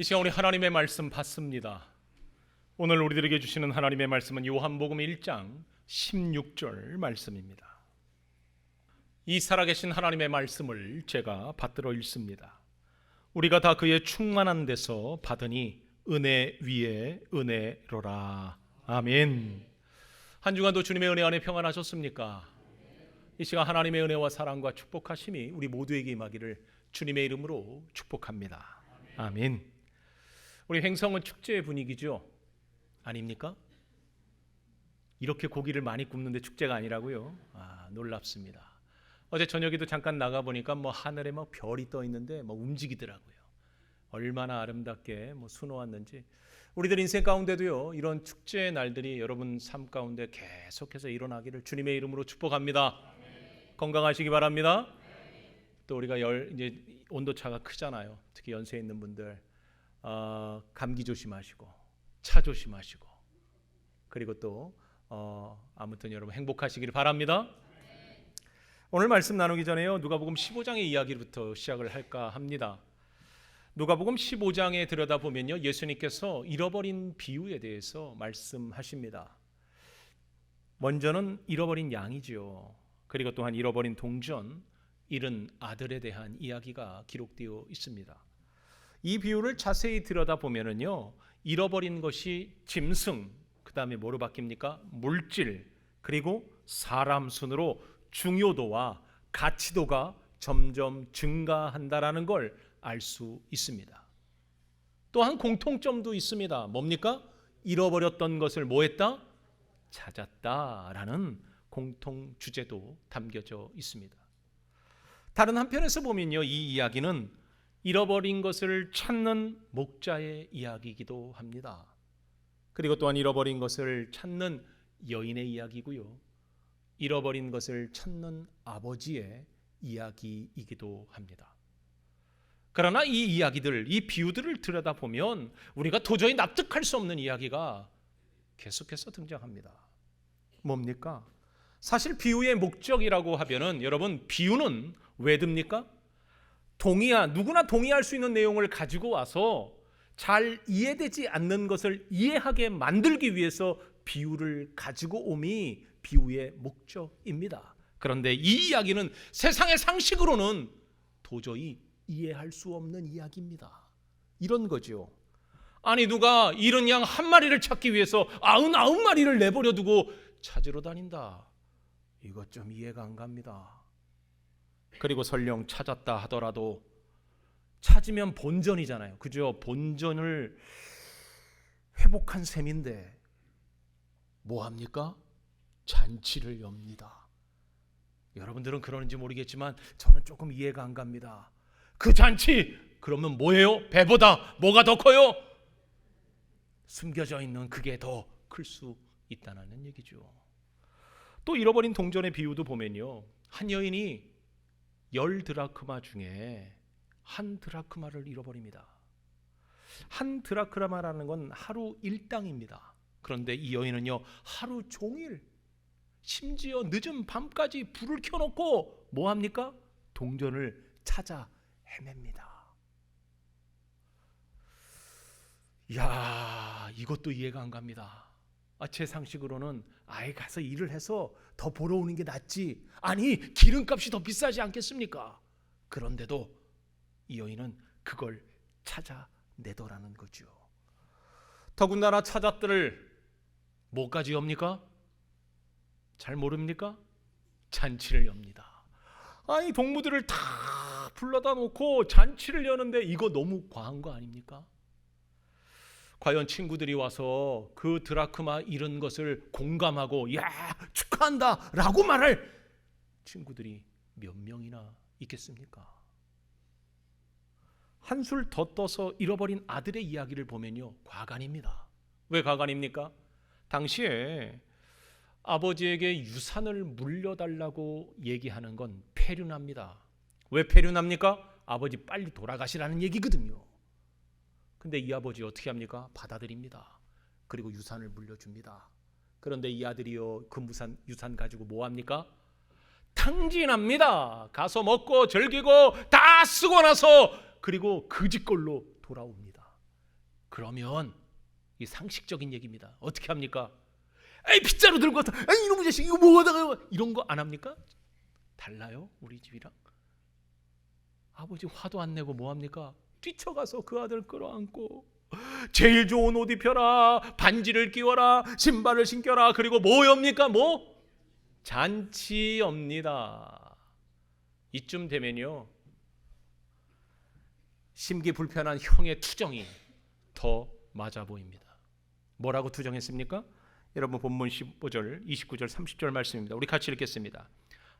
이 시간 우리 하나님의 말씀 받습니다. 오늘 우리들에게 주시는 하나님의 말씀은 요한복음 1장 16절 말씀입니다. 이 살아계신 하나님의 말씀을 제가 받들어 읽습니다. 우리가 다 그의 충만한 데서 받으니 은혜 위에 은혜로라. 아멘. 한 주간도 주님의 은혜 안에 평안하셨습니까? 이 시간 하나님의 은혜와 사랑과 축복하심이 우리 모두에게 임하기를 주님의 이름으로 축복합니다. 아멘. 우리 횡성은 축제의 분위기죠. 아닙니까? 이렇게 고기를 많이 굽는데 축제가 아니라고요? 아, 놀랍습니다. 어제 저녁에도 잠깐 나가 보니까 뭐 하늘에 막 별이 떠 있는데 뭐 움직이더라고요. 얼마나 아름답게 뭐 수놓았는지 우리들 인생 가운데도요 이런 축제의 날들이 여러분 삶 가운데 계속해서 일어나기를 주님의 이름으로 축복합니다. 건강하시기 바랍니다. 또 우리가 열 이제 온도 차가 크잖아요. 특히 연세 있는 분들 어, 감기 조심하시고 차 조심하시고 그리고 또 어, 아무튼 여러분 행복하시기를 바랍니다. 오늘 말씀 나누기 전에요. 누가복음 15장의 이야기부터 시작을 할까 합니다. 누가복음 15장에 들여다 보면요. 예수님께서 잃어버린 비유에 대해서 말씀하십니다. 먼저는 잃어버린 양이지요. 그리고 또한 잃어버린 동전, 잃은 아들에 대한 이야기가 기록되어 있습니다. 이 비유를 자세히 들여다 보면은요. 잃어버린 것이 짐승, 그다음에 뭐로 바뀝니까? 물질, 그리고 사람 순으로 중요도와 가치도가 점점 증가한다라는 걸 알 수 있습니다. 또한 공통점도 있습니다. 뭡니까? 잃어버렸던 것을 뭐 했다? 찾았다라는 공통 주제도 담겨져 있습니다. 다른 한편에서 보면요. 이 이야기는 잃어버린 것을 찾는 목자의 이야기이기도 합니다. 그리고 또한 잃어버린 것을 찾는 여인의 이야기고요. 잃어버린 것을 찾는 아버지의 이야기이기도 합니다. 그러나 이 이야기들, 이 비유들을 들여다보면 우리가 도저히 납득할 수 없는 이야기가 계속해서 등장합니다. 뭡니까? 사실 비유의 목적이라고 하면은 여러분 비유는 왜 듭니까? 동의야 누구나 동의할 수 있는 내용을 가지고 와서 잘 이해되지 않는 것을 이해하게 만들기 위해서 비유를 가지고 옴이 비유의 목적입니다. 그런데 이 이야기는 세상의 상식으로는 도저히 이해할 수 없는 이야기입니다. 이런 거죠. 아니 누가 이런 양 한 마리를 찾기 위해서 아흔 아홉 마리를 내버려 두고 찾으러 다닌다. 이것 좀 이해가 안 갑니다. 그리고 설령 찾았다 하더라도 찾으면 본전이잖아요. 그죠? 본전을 회복한 셈인데 뭐 합니까? 잔치를 엽니다. 여러분들은 그러는지 모르겠지만 저는 조금 이해가 안 갑니다. 그 잔치 그러면 뭐예요? 배보다 뭐가 더 커요? 숨겨져 있는 그게 더 클 수 있다는 얘기죠. 또 잃어버린 동전의 비유도 보면요. 한 여인이 열 드라크마 중에 한 드라크마를 잃어버립니다. 한 드라크마라는 건 하루 일당입니다. 그런데 이 여인은요 하루 종일 심지어 늦은 밤까지 불을 켜놓고 뭐 합니까? 동전을 찾아 헤맵니다. 야 이것도 이해가 안 갑니다. 아, 제 상식으로는 아예 가서 일을 해서 더 벌어 오는 게 낫지. 아니 기름값이 더 비싸지 않겠습니까? 그런데도 이 여인은 그걸 찾아내더라는 거죠. 더군다나 찾았들을 뭐까지 엽니까? 잘 모릅니까? 잔치를 엽니다. 아니 동무들을 다 불러다 놓고 잔치를 여는데 이거 너무 과한 거 아닙니까? 과연 친구들이 와서 그 드라크마 잃은 것을 공감하고 야 축하한다라고 말할 친구들이 몇 명이나 있겠습니까? 한술 더 떠서 잃어버린 아들의 이야기를 보면요 과간입니다. 왜 과간입니까? 당시에 아버지에게 유산을 물려달라고 얘기하는 건 폐륜합니다. 왜 폐륜합니까? 아버지 빨리 돌아가시라는 얘기거든요. 근데 이 아버지 어떻게 합니까? 받아들입니다. 그리고 유산을 물려줍니다. 그런데 이 아들이요 그 무산 유산 가지고 뭐 합니까? 탕진합니다. 가서 먹고 즐기고 다 쓰고 나서 그리고 그집 걸로 돌아옵니다. 그러면 이 상식적인 얘기입니다. 어떻게 합니까? 에이 빗자루 들고 왔다. 에이 이놈의 자식 이거 뭐 하다가 이런 거 안 합니까? 달라요 우리 집이랑 아버지 화도 안 내고 뭐 합니까? 뛰쳐가서 그 아들 끌어안고 제일 좋은 옷 입혀라 반지를 끼워라 신발을 신겨라 그리고 뭐엽니까 뭐 잔치엽니다. 이쯤 되면요 심기 불편한 형의 투정이 더 맞아 보입니다. 뭐라고 투정했습니까? 여러분 본문 15절, 29절, 30절 말씀입니다. 우리 같이 읽겠습니다.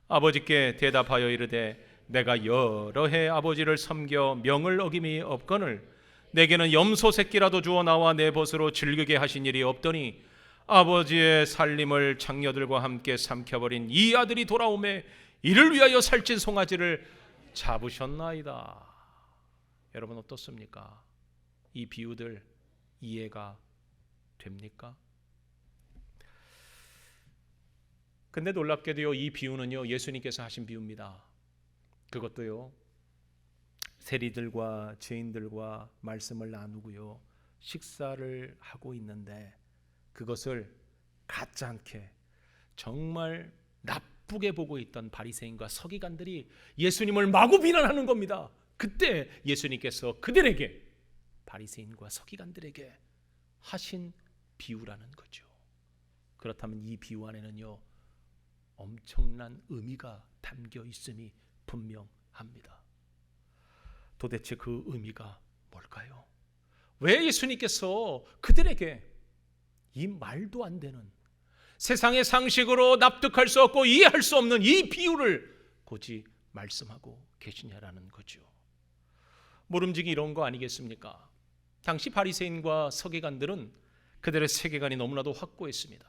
아버지께 대답하여 이르되 내가 여러 해 아버지를 섬겨 명을 어김이 없거늘 내게는 염소 새끼라도 주어 나와 내 벗으로 즐기게 하신 일이 없더니 아버지의 살림을 장녀들과 함께 삼켜버린 이 아들이 돌아오매 이를 위하여 살찐 송아지를 잡으셨나이다. 여러분 어떻습니까? 이 비유들 이해가 됩니까? 근데 놀랍게도요 이 비유는요 예수님께서 하신 비유입니다. 그것도요 세리들과 죄인들과 말씀을 나누고요 식사를 하고 있는데 그것을 가짜 않게 정말 나쁘게 보고 있던 바리새인과 서기관들이 예수님을 마구 비난하는 겁니다. 그때 예수님께서 그들에게 바리새인과 서기관들에게 하신 비유라는 거죠. 그렇다면 이 비유 안에는요 엄청난 의미가 담겨 있음이 분명합니다. 도대체 그 의미가 뭘까요? 왜 예수님께서 그들에게 이 말도 안 되는 세상의 상식으로 납득할 수 없고 이해할 수 없는 이 비유를 굳이 말씀하고 계시냐라는 거죠. 모름지기 이런 거 아니겠습니까? 당시 바리새인과 서기관들은 그들의 세계관이 너무나도 확고했습니다.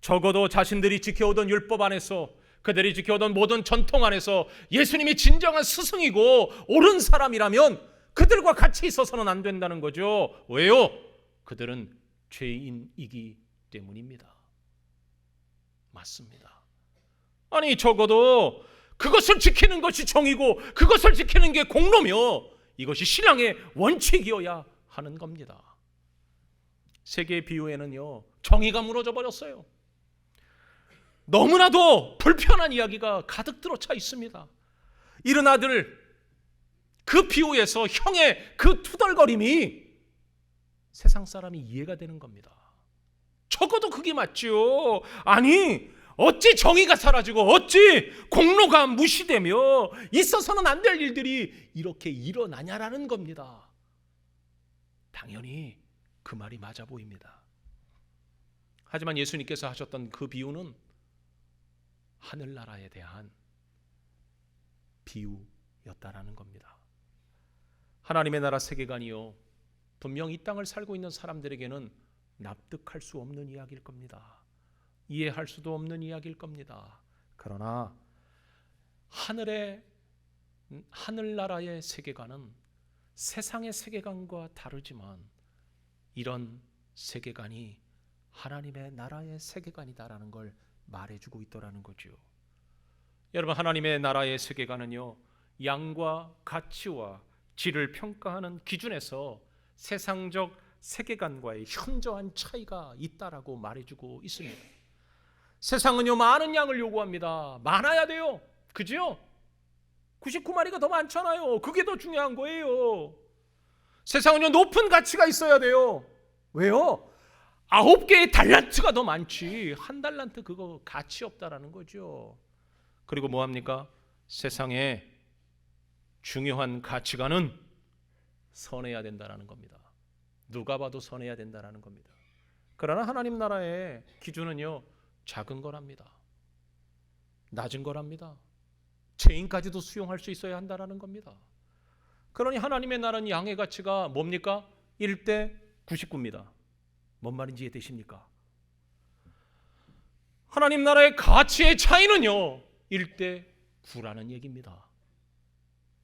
적어도 자신들이 지켜오던 율법 안에서 그들이 지켜오던 모든 전통 안에서 예수님이 진정한 스승이고 옳은 사람이라면 그들과 같이 있어서는 안 된다는 거죠. 왜요? 그들은 죄인이기 때문입니다. 맞습니다. 아니 적어도 그것을 지키는 것이 정이고 그것을 지키는 게 공로며 이것이 신앙의 원칙이어야 하는 겁니다. 세계 비유에는요 정의가 무너져 버렸어요. 너무나도 불편한 이야기가 가득 들어차 있습니다. 이른 아들 그 비유에서 형의 그 투덜거림이 세상 사람이 이해가 되는 겁니다. 적어도 그게 맞죠. 아니 어찌 정의가 사라지고 어찌 공로가 무시되며 있어서는 안 될 일들이 이렇게 일어나냐라는 겁니다. 당연히 그 말이 맞아 보입니다. 하지만 예수님께서 하셨던 그 비유는 하늘나라에 대한 비유였다라는 겁니다. 하나님의 나라 세계관이요. 분명 이 땅을 살고 있는 사람들에게는 납득할 수 없는 이야기일 겁니다. 이해할 수도 없는 이야기일 겁니다. 그러나 하늘의 하늘나라의 세계관은 세상의 세계관과 다르지만 이런 세계관이 하나님의 나라의 세계관이다라는 걸 말해주고 있더라는 거죠. 여러분 하나님의 나라의 세계관은요 양과 가치와 질을 평가하는 기준에서 세상적 세계관과의 현저한 차이가 있다라고 말해주고 있습니다. 세상은요 많은 양을 요구합니다. 많아야 돼요. 그죠? 99마리가 더 많잖아요. 그게 더 중요한 거예요. 세상은요 높은 가치가 있어야 돼요. 왜요? 아홉 개의 달란트가 더 많지 한 달란트 그거 가치 없다라는 거죠. 그리고 뭐 합니까? 세상에 중요한 가치관은 선해야 된다라는 겁니다. 누가 봐도 선해야 된다라는 겁니다. 그러나 하나님 나라의 기준은요 작은 거랍니다. 낮은 거랍니다. 죄인까지도 수용할 수 있어야 한다라는 겁니다. 그러니 하나님의 나라는 양의 가치가 뭡니까? 1대 99입니다. 뭔 말인지 이해되십니까? 하나님 나라의 가치의 차이는요. 1대 9라는 얘기입니다.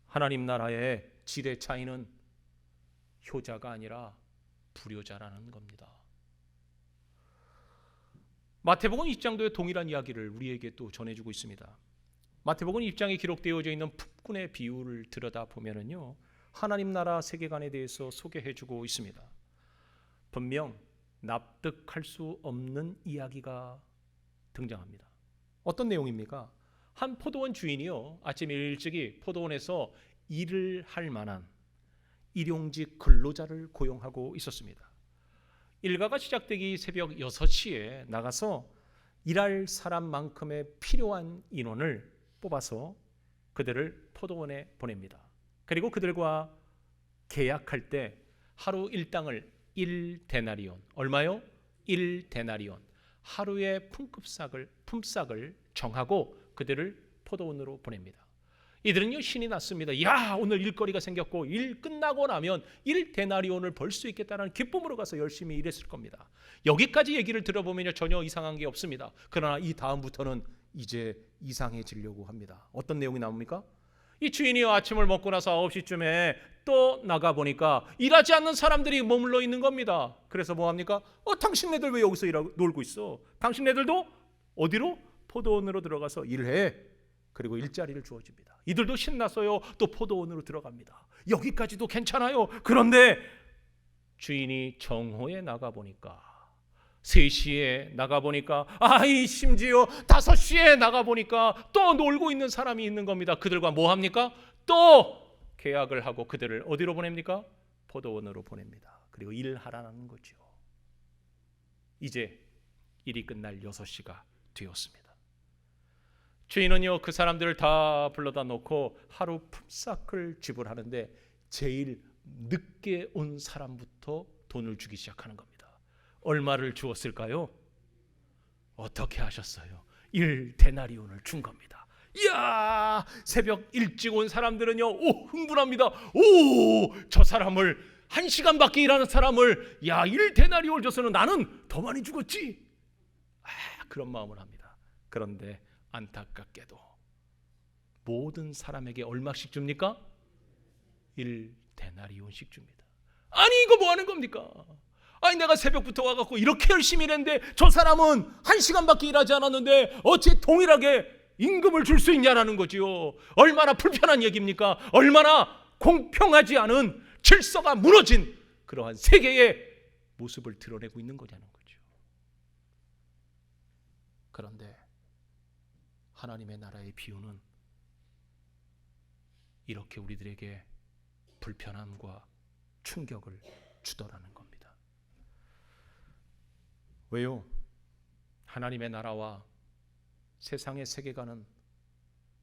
하나님 나라의 질의 차이는 효자가 아니라 불효자라는 겁니다. 마태복음 2장도의 동일한 이야기를 우리에게 또 전해주고 있습니다. 마태복음 2장에 기록되어져 있는 풋군의 비유를 들여다 보면은요. 하나님 나라 세계관에 대해서 소개해 주고 있습니다. 분명 납득할 수 없는 이야기가 등장합니다. 어떤 내용입니까? 한 포도원 주인이요. 아침 일찍이 포도원에서 일을 할 만한 일용직 근로자를 고용하고 있었습니다. 일가가 시작되기 새벽 6시에 나가서 일할 사람만큼의 필요한 인원을 뽑아서 그들을 포도원에 보냅니다. 그리고 그들과 계약할 때 하루 일당을 1데나리온 얼마요? 1데나리온 하루의 품급삭을 품삯을 정하고 그들을 포도원으로 보냅니다. 이들은요 신이 났습니다. 야 오늘 일거리가 생겼고 일 끝나고 나면 1데나리온을 벌 수 있겠다는 기쁨으로 가서 열심히 일했을 겁니다. 여기까지 얘기를 들어보면요 전혀 이상한 게 없습니다. 그러나 이 다음부터는 이제 이상해지려고 합니다. 어떤 내용이 나옵니까? 이 주인이 아침을 먹고 나서 9시쯤에 또 나가 보니까 일하지 않는 사람들이 머물러 있는 겁니다. 그래서 뭐 합니까? 어 당신네들 왜 여기서 일하고 놀고 있어? 당신네들도 어디로 포도원으로 들어가서 일해. 그리고 일자리를 주어집니다. 이들도 신났어요. 또 포도원으로 들어갑니다. 여기까지도 괜찮아요. 그런데 주인이 정오에 나가 보니까 3시에 나가 보니까 아이 심지어 5시에 나가 보니까 또 놀고 있는 사람이 있는 겁니다. 그들과 뭐 합니까? 또 계약을 하고 그들을 어디로 보냅니까? 포도원으로 보냅니다. 그리고 일하라는 거죠. 이제 일이 끝날 6시가 되었습니다. 주인은요 그 사람들을 다 불러다 놓고 하루 품삯을 지불하는데 제일 늦게 온 사람부터 돈을 주기 시작하는 겁니다. 얼마를 주었을까요? 어떻게 하셨어요? 1데나리온을 준 겁니다. 이야 새벽 일찍 온 사람들은요 오 흥분합니다. 오 저 사람을 한 시간밖에 일하는 사람을 야 1데나리온을 줘서는 나는 더 많이 죽었지. 아, 그런 마음을 합니다. 그런데 안타깝게도 모든 사람에게 얼마씩 줍니까? 1데나리온씩 줍니다. 아니 이거 뭐 하는 겁니까? 아니 내가 새벽부터 와갖고 이렇게 열심히 일했는데 저 사람은 한 시간밖에 일하지 않았는데 어찌 동일하게 임금을 줄 수 있냐라는 거지요. 얼마나 불편한 얘기입니까? 얼마나 공평하지 않은 질서가 무너진 그러한 세계의 모습을 드러내고 있는 거냐는 거죠. 그런데 하나님의 나라의 비유는 이렇게 우리들에게 불편함과 충격을 주더라는 겁니다. 왜요? 하나님의 나라와 세상의 세계관은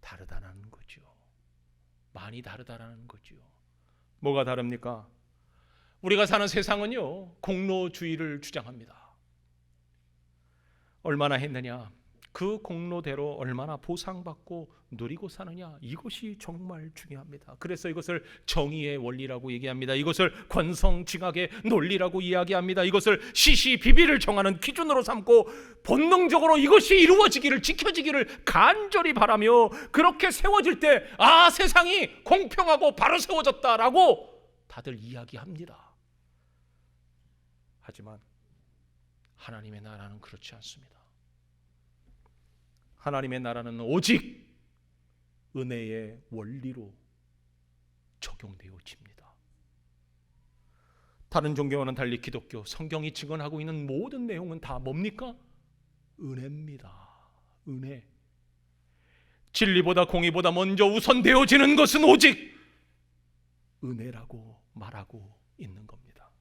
다르다는 거죠. 많이 다르다라는 거죠. 뭐가 다릅니까? 우리가 사는 세상은요, 공로주의를 주장합니다. 얼마나 했느냐? 그 공로대로 얼마나 보상받고 누리고 사느냐 이것이 정말 중요합니다. 그래서 이것을 정의의 원리라고 얘기합니다. 이것을 권성징악의 논리라고 이야기합니다. 이것을 시시비비를 정하는 기준으로 삼고 본능적으로 이것이 이루어지기를 지켜지기를 간절히 바라며 그렇게 세워질 때 아 세상이 공평하고 바로 세워졌다라고 다들 이야기합니다. 하지만 하나님의 나라는 그렇지 않습니다. 하나님의 나라는 오직 은혜의 원리로 적용되어집니다. 다른 종교와는 달리 기독교 성경이 증언하고 있는 모든 내용은 다 뭡니까? 은혜입니다. 은혜. 진리보다 공의보다 먼저 우선되어지는 것은 오직 은혜라고 말하고 있는 겁니다.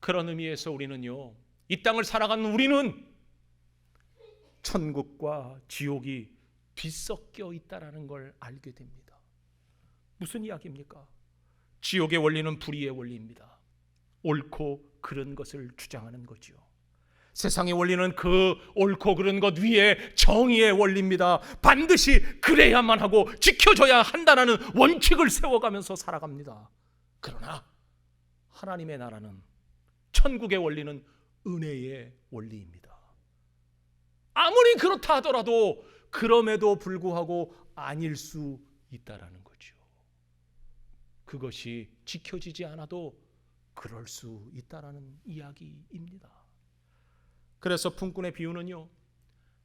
그런 의미에서 우리는요, 이 땅을 살아가는 우리는 천국과 지옥이 뒤섞여 있다라는 걸 알게 됩니다. 무슨 이야기입니까? 지옥의 원리는 불의의 원리입니다. 옳고 그른 것을 주장하는 거지요. 세상의 원리는 그 옳고 그른 것 위에 정의의 원리입니다. 반드시 그래야만 하고 지켜줘야 한다는 원칙을 세워가면서 살아갑니다. 그러나 하나님의 나라는 천국의 원리는 은혜의 원리입니다. 아무리 그렇다 하더라도 그럼에도 불구하고 아닐 수 있다라는 거죠. 그것이 지켜지지 않아도 그럴 수 있다라는 이야기입니다. 그래서 품꾼의 비유는요.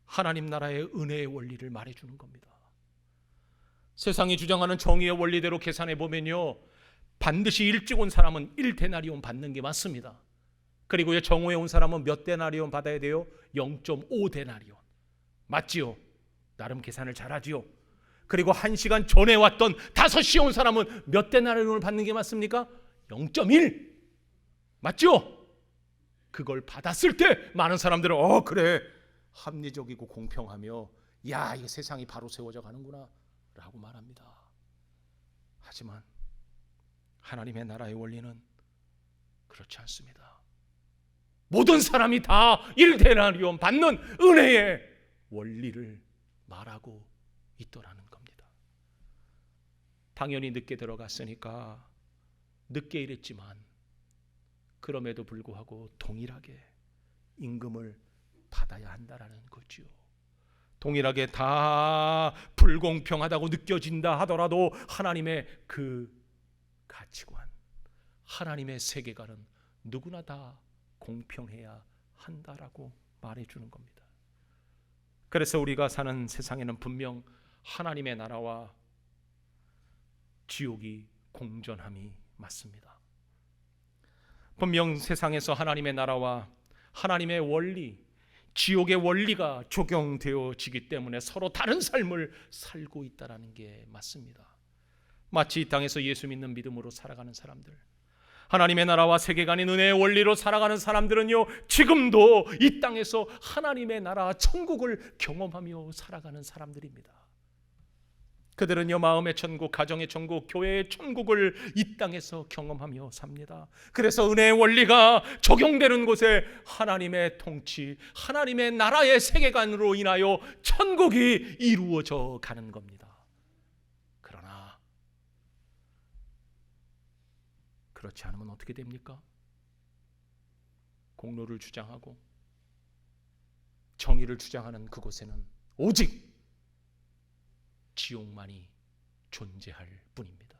하나님 나라의 은혜의 원리를 말해 주는 겁니다. 세상이 주장하는 정의의 원리대로 계산해 보면요. 반드시 일찍 온 사람은 1데나리온 받는 게 맞습니다. 그리고 정오에 온 사람은 몇 데나리온 받아야 돼요? 0.5 데나리온. 맞지요? 나름 계산을 잘하지요. 그리고 한 시간 전에 왔던 5시에 온 사람은 몇 데나리온을 받는 게 맞습니까? 0.1. 맞죠? 그걸 받았을 때 많은 사람들은 어 그래 합리적이고 공평하며 야 이 세상이 바로 세워져 가는구나 라고 말합니다. 하지만 하나님의 나라의 원리는 그렇지 않습니다. 모든 사람이 다 1데나리온 받는 은혜의 원리를 말하고 있더라는 겁니다. 당연히 늦게 들어갔으니까 늦게 일했지만 그럼에도 불구하고 동일하게 임금을 받아야 한다라는 거지요. 동일하게 다 불공평하다고 느껴진다 하더라도 하나님의 그 가치관, 하나님의 세계관은 누구나 다 공평해야 한다라고 말해 주는 겁니다. 그래서 우리가 사는 세상에는 분명 하나님의 나라와 지옥이 공존함이 맞습니다. 분명 세상에서 하나님의 나라와 하나님의 원리, 지옥의 원리가 적용되어지기 때문에 서로 다른 삶을 살고 있다라는 게 맞습니다. 마치 이 땅에서 예수 믿는 믿음으로 살아가는 사람들, 하나님의 나라와 세계관인 은혜의 원리로 살아가는 사람들은요, 지금도 이 땅에서 하나님의 나라 천국을 경험하며 살아가는 사람들입니다. 그들은요 마음의 천국, 가정의 천국, 교회의 천국을 이 땅에서 경험하며 삽니다. 그래서 은혜의 원리가 적용되는 곳에 하나님의 통치, 하나님의 나라의 세계관으로 인하여 천국이 이루어져 가는 겁니다. 그러나 그렇지 않으면 어떻게 됩니까? 공로를 주장하고 정의를 주장하는 그곳에는 오직 지옥만이 존재할 뿐입니다.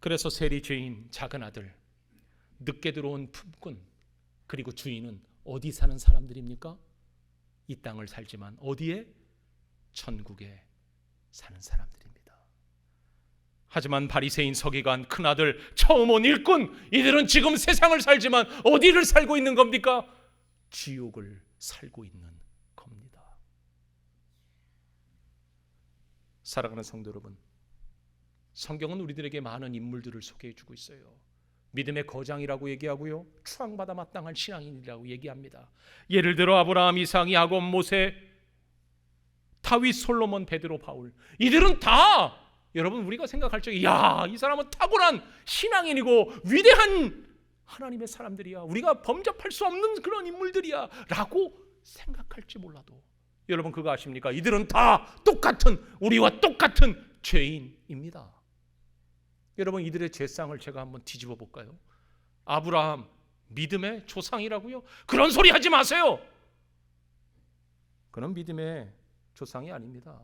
그래서 세리 죄인 작은 아들 늦게 들어온 품꾼 그리고 주인은 어디 사는 사람들입니까? 이 땅을 살지만 어디에 천국에 사는 사람들입니다. 하지만 바리새인 서기관 큰아들 처음 온 일꾼 이들은 지금 세상을 살지만 어디를 살고 있는 겁니까? 지옥을 살고 있는 겁니다. 사랑하는 성도 여러분, 성경은 우리들에게 많은 인물들을 소개해 주고 있어요. 믿음의 거장이라고 얘기하고요. 추앙받아 마땅한 신앙인이라고 얘기합니다. 예를 들어 아브라함, 이상, 야곱, 모세, 다윗, 솔로몬, 베드로, 바울. 이들은 다 여러분 우리가 생각할 적에 야, 이 사람은 탁월한 신앙인이고 위대한 하나님의 사람들이야. 우리가 범접할 수 없는 그런 인물들이야라고 생각할지 몰라도 여러분 그거 아십니까? 이들은 다 똑같은 우리와 똑같은 죄인입니다. 여러분 이들의 죄상을 제가 한번 뒤집어 볼까요? 아브라함 믿음의 조상이라고요? 그런 소리 하지 마세요. 그는 믿음의 조상이 아닙니다.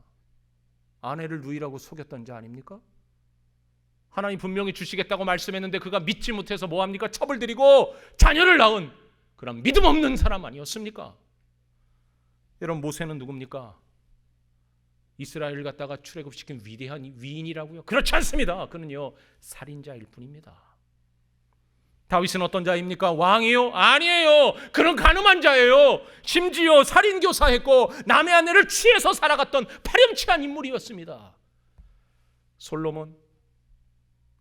아내를 누이라고 속였던 자 아닙니까? 하나님 분명히 주시겠다고 말씀했는데 그가 믿지 못해서 뭐 합니까? 첩을 들이고 자녀를 낳은 그런 믿음 없는 사람 아니었습니까? 여러분 모세는 누굽니까? 이스라엘을 갖다가 출애굽시킨 위대한 위인이라고요? 그렇지 않습니다. 그는요 살인자일 뿐입니다. 다윗은 어떤 자입니까? 왕이요? 아니에요. 그런 가늠한 자예요. 심지어 살인 교사했고 남의 아내를 취해서 살아갔던 파렴치한 인물이었습니다. 솔로몬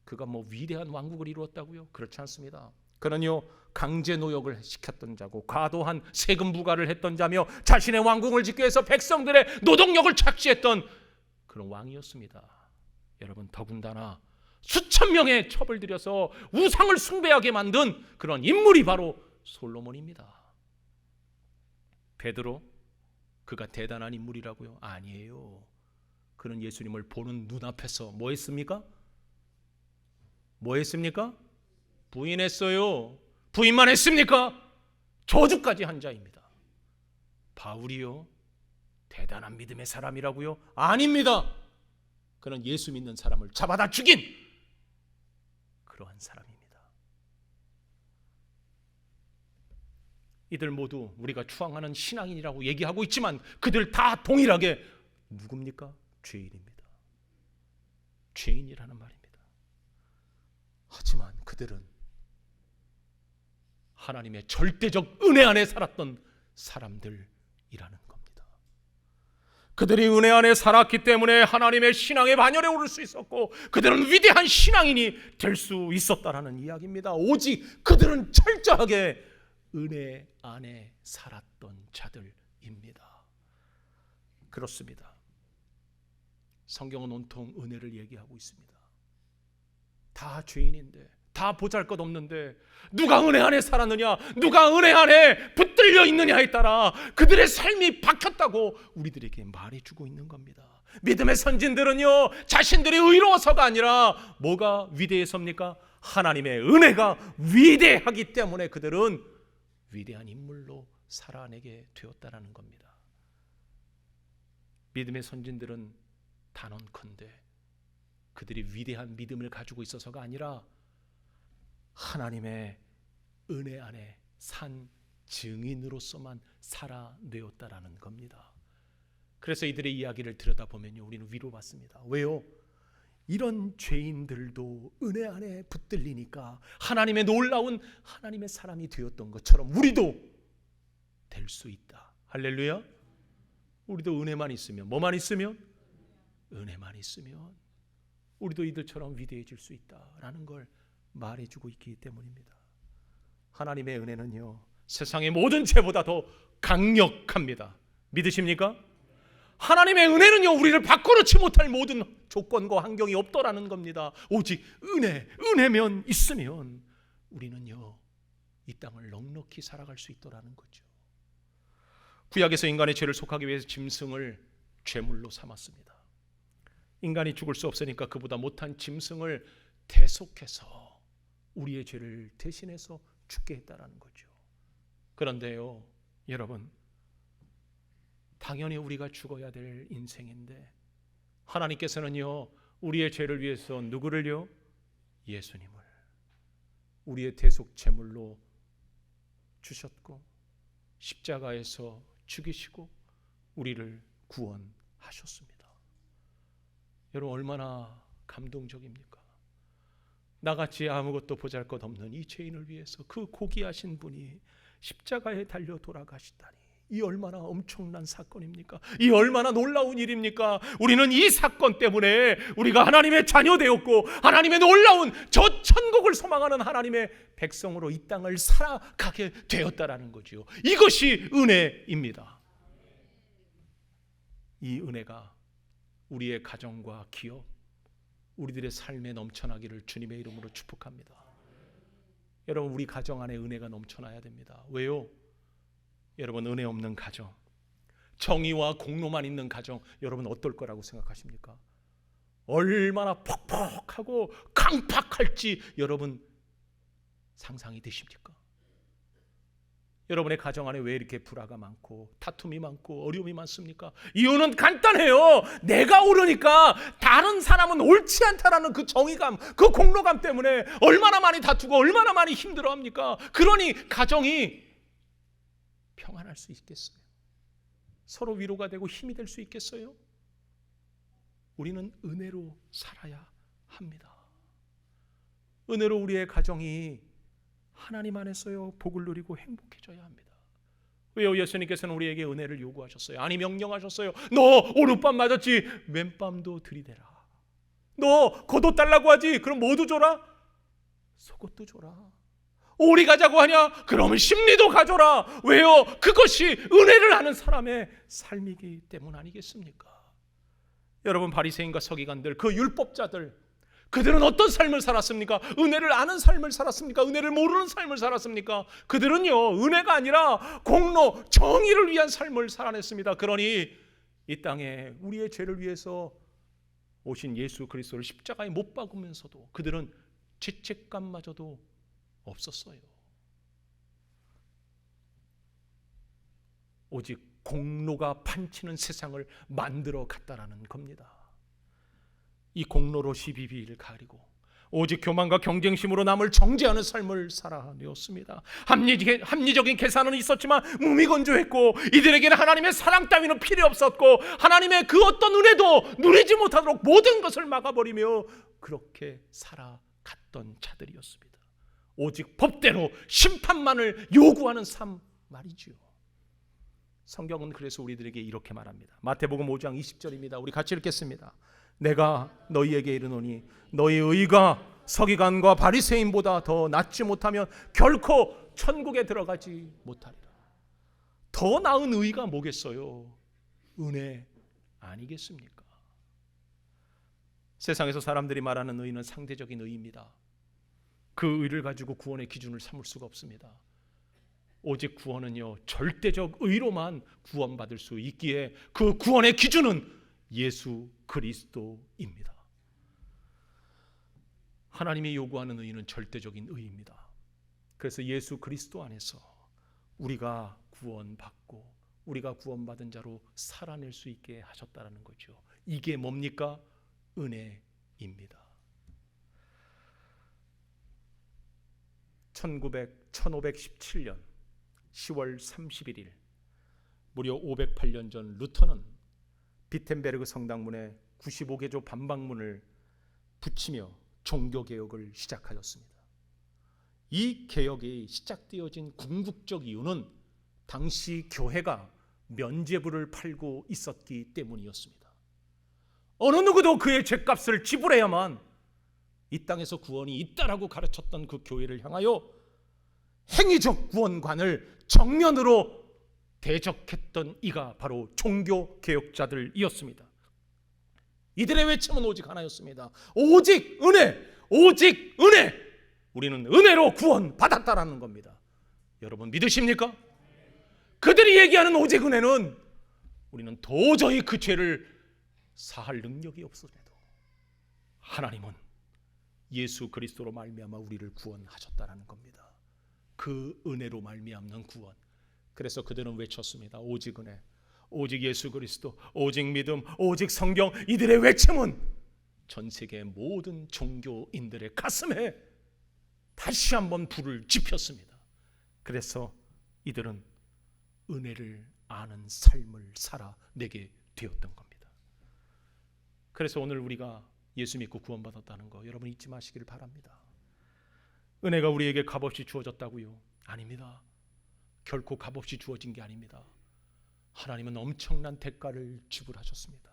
그가 뭐 위대한 왕국을 이루었다고요? 그렇지 않습니다. 그는요 강제 노역을 시켰던 자고 과도한 세금 부과를 했던 자며 자신의 왕궁을 짓기 위해서 백성들의 노동력을 착취했던 그런 왕이었습니다. 여러분 더군다나 수천 명의 첩을 들여서 우상을 숭배하게 만든 그런 인물이 바로 솔로몬입니다. 베드로 그가 대단한 인물이라고요? 아니에요. 그는 예수님을 보는 눈앞에서 뭐 했습니까? 뭐 했습니까? 부인했어요. 부인만 했습니까? 저주까지 한 자입니다. 바울이요. 대단한 믿음의 사람이라고요? 아닙니다. 그는 예수 믿는 사람을 잡아다 죽인 그러한 사람입니다. 이들 모두 우리가 추앙하는 신앙인이라고 얘기하고 있지만 그들 다 동일하게 누굽니까? 죄인입니다. 죄인이라는 말입니다. 하지만 그들은 하나님의 절대적 은혜 안에 살았던 사람들이라는. 그들이 은혜 안에 살았기 때문에 하나님의 신앙의 반열에 오를 수 있었고 그들은 위대한 신앙인이 될 수 있었다라는 이야기입니다. 오직 그들은 철저하게 은혜 안에 살았던 자들입니다. 그렇습니다. 성경은 온통 은혜를 얘기하고 있습니다. 다 죄인인데, 다 보잘 것 없는데, 누가 은혜 안에 살았느냐, 누가 은혜 안에 붙들려 있느냐에 따라 그들의 삶이 바뀌었다고 우리들에게 말해주고 있는 겁니다. 믿음의 선진들은요, 자신들이 의로워서가 아니라 뭐가 위대해서입니까? 하나님의 은혜가 위대하기 때문에 그들은 위대한 인물로 살아내게 되었다라는 겁니다. 믿음의 선진들은 단언컨대 그들이 위대한 믿음을 가지고 있어서가 아니라 하나님의 은혜 안에 산 증인으로서만 살아내었다라는 겁니다. 그래서 이들의 이야기를 들여다보면요, 우리는 위로받습니다. 왜요? 이런 죄인들도 은혜 안에 붙들리니까 하나님의 놀라운 하나님의 사람이 되었던 것처럼 우리도 될 수 있다. 할렐루야. 우리도 은혜만 있으면 뭐만 있으면 은혜만 있으면 우리도 이들처럼 위대해질 수 있다라는 걸 말해주고 있기 때문입니다. 하나님의 은혜는요 세상의 모든 죄보다 더 강력합니다. 믿으십니까? 하나님의 은혜는요 우리를 바꿔놓지 못할 모든 조건과 환경이 없더라는 겁니다. 오직 은혜, 은혜면 있으면 우리는요 이 땅을 넉넉히 살아갈 수 있더라는 거죠. 구약에서 인간의 죄를 속하기 위해서 짐승을 죄물로 삼았습니다. 인간이 죽을 수 없으니까 그보다 못한 짐승을 대속해서 우리의 죄를 대신해서 죽게 했다라는 거죠. 그런데요, 여러분, 당연히 우리가 죽어야 될 인생인데 하나님께서는요, 우리의 죄를 위해서 누구를요? 예수님을 우리의 대속 제물로 주셨고 십자가에서 죽이시고 우리를 구원하셨습니다. 여러분 얼마나 감동적입니까? 나같이 아무것도 보잘것 없는 이 죄인을 위해서 그 고귀하신 분이 십자가에 달려 돌아가시다니 이 얼마나 엄청난 사건입니까? 이 얼마나 놀라운 일입니까? 우리는 이 사건 때문에 우리가 하나님의 자녀 되었고 하나님의 놀라운 저 천국을 소망하는 하나님의 백성으로 이 땅을 살아가게 되었다라는 거지요. 이것이 은혜입니다. 이 은혜가 우리의 가정과 기업, 우리들의 삶에 넘쳐나기를 주님의 이름으로 축복합니다. 여러분 우리 가정 안에 은혜가 넘쳐나야 됩니다. 왜요? 여러분 은혜 없는 가정, 정의와 공로만 있는 가정, 여러분 어떨 거라고 생각하십니까? 얼마나 퍽퍽하고 강팍할지 여러분 상상이 되십니까? 여러분의 가정 안에 왜 이렇게 불화가 많고 다툼이 많고 어려움이 많습니까? 이유는 간단해요. 내가 옳으니까 다른 사람은 옳지 않다라는 그 정의감, 그 공로감 때문에 얼마나 많이 다투고 얼마나 많이 힘들어합니까? 그러니 가정이 평안할 수 있겠어요? 서로 위로가 되고 힘이 될 수 있겠어요? 우리는 은혜로 살아야 합니다. 은혜로 우리의 가정이 하나님 안에서요 복을 누리고 행복해져야 합니다. 왜요? 예수님께서는 우리에게 은혜를 요구하셨어요. 아니 명령하셨어요. 너 오른밤 맞았지 왼밤도 들이대라. 너 겉옷 달라고 하지 그럼 뭐도 줘라? 속옷도 줘라. 오리 가자고 하냐? 그러면 심리도 가져라. 왜요? 그것이 은혜를 하는 사람의 삶이기 때문 아니겠습니까? 여러분 바리새인과 서기관들 그 율법자들 그들은 어떤 삶을 살았습니까? 은혜를 아는 삶을 살았습니까? 은혜를 모르는 삶을 살았습니까? 그들은요, 은혜가 아니라 공로, 정의를 위한 삶을 살아냈습니다. 그러니 이 땅에 우리의 죄를 위해서 오신 예수 그리스도를 십자가에 못 박으면서도 그들은 죄책감마저도 없었어요. 오직 공로가 판치는 세상을 만들어 갔다라는 겁니다. 이 공로로 12비를 가리고 오직 교만과 경쟁심으로 남을 정죄하는 삶을 살아내었습니다. 합리적, 합리적인 계산은 있었지만 무미건조했고 이들에게는 하나님의 사랑 따위는 필요 없었고 하나님의 그 어떤 은혜도 누리지 못하도록 모든 것을 막아버리며 그렇게 살아갔던 자들이었습니다. 오직 법대로 심판만을 요구하는 삶 말이지요. 성경은 그래서 우리들에게 이렇게 말합니다. 마태복음 5장 20절입니다. 우리 같이 읽겠습니다. 내가 너희에게 이르노니 너희 의가 서기관과 바리새인보다 더 낫지 못하면 결코 천국에 들어가지 못하리라. 더 나은 의가 뭐겠어요? 은혜 아니겠습니까? 세상에서 사람들이 말하는 의는 상대적인 의입니다. 그 의를 가지고 구원의 기준을 삼을 수가 없습니다. 오직 구원은요 절대적 의로만 구원받을 수 있기에 그 구원의 기준은 예수 그리스도입니다. 하나님이 요구하는 의는 절대적인 의입니다. 그래서 예수 그리스도 안에서 우리가 구원받고 우리가 구원받은 자로 살아낼 수 있게 하셨다라는 거죠. 이게 뭡니까? 은혜입니다. 1900 1517년 10월 31일 무려 508년 전 루터는 비텐베르그 성당문에 95개조 반박문을 붙이며 종교 개혁을 시작하였습니다. 이 개혁이 시작되어진 궁극적 이유는 당시 교회가 면죄부를 팔고 있었기 때문이었습니다. 어느 누구도 그의 죄값을 지불해야만 이 땅에서 구원이 있다라고 가르쳤던 그 교회를 향하여 행위적 구원관을 정면으로 대적했던 이가 바로 종교 개혁자들이었습니다. 이들의 외침은 오직 하나였습니다. 오직 은혜, 오직 은혜. 우리는 은혜로 구원 받았다라는 겁니다. 여러분 믿으십니까? 그들이 얘기하는 오직 은혜는 우리는 도저히 그 죄를 사할 능력이 없음에도 하나님은 예수 그리스도로 말미암아 우리를 구원하셨다라는 겁니다. 그 은혜로 말미암는 구원. 그래서 그들은 외쳤습니다. 오직 은혜, 오직 예수 그리스도, 오직 믿음, 오직 성경. 이들의 외침은 전 세계 모든 종교인들의 가슴에 다시 한번 불을 지폈습니다. 그래서 이들은 은혜를 아는 삶을 살아내게 되었던 겁니다. 그래서 오늘 우리가 예수 믿고 구원받았다는 거 여러분 잊지 마시기를 바랍니다. 은혜가 우리에게 값없이 주어졌다고요? 아닙니다. 결코 값없이 주어진 게 아닙니다. 하나님은 엄청난 대가를 지불하셨습니다.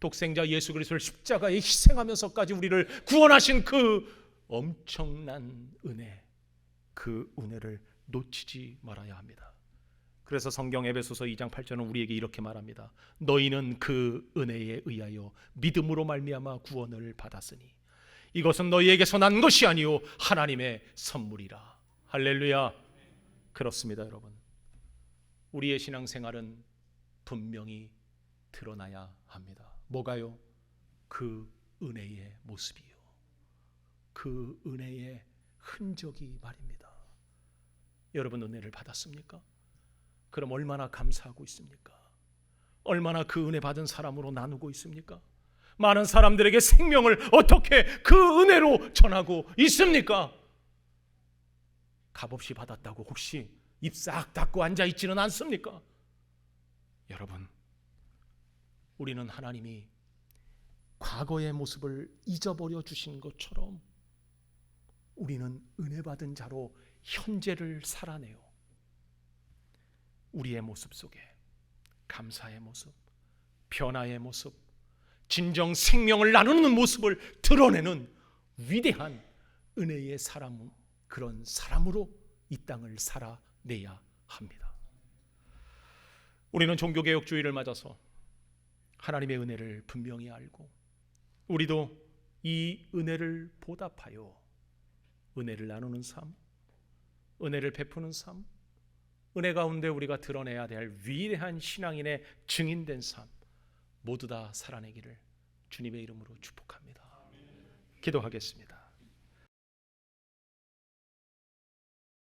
독생자 예수 그리스도를 십자가에 희생하면서까지 우리를 구원하신 그 엄청난 은혜, 그 은혜를 놓치지 말아야 합니다. 그래서 성경 에베소서 2장 8절은 우리에게 이렇게 말합니다. 너희는 그 은혜에 의하여 믿음으로 말미암아 구원을 받았으니 이것은 너희에게서 난 것이 아니요 하나님의 선물이라. 할렐루야. 그렇습니다, 여러분. 우리의 신앙생활은 분명히 드러나야 합니다. 뭐가요? 그 은혜의 모습이요. 그 은혜의 흔적이 말입니다. 여러분 은혜를 받았습니까? 그럼 얼마나 감사하고 있습니까? 얼마나 그 은혜 받은 사람으로 나누고 있습니까? 많은 사람들에게 생명을 어떻게 그 은혜로 전하고 있습니까? 값없이 받았다고 혹시 입 싹 닫고 앉아 있지는 않습니까? 여러분, 우리는 하나님이 과거의 모습을 잊어버려 주신 것처럼 우리는 은혜 받은 자로 현재를 살아내요. 우리의 모습 속에 감사의 모습, 변화의 모습, 진정 생명을 나누는 모습을 드러내는 위대한 은혜의 사람 그런 사람으로 이 땅을 살아내야 합니다. 우리는 종교개혁주의를 맞아서 하나님의 은혜를 분명히 알고 우리도 이 은혜를 보답하여 은혜를 나누는 삶, 은혜를 베푸는 삶, 은혜 가운데 우리가 드러내야 될 위대한 신앙인의 증인된 삶 모두 다 살아내기를 주님의 이름으로 축복합니다. 기도하겠습니다.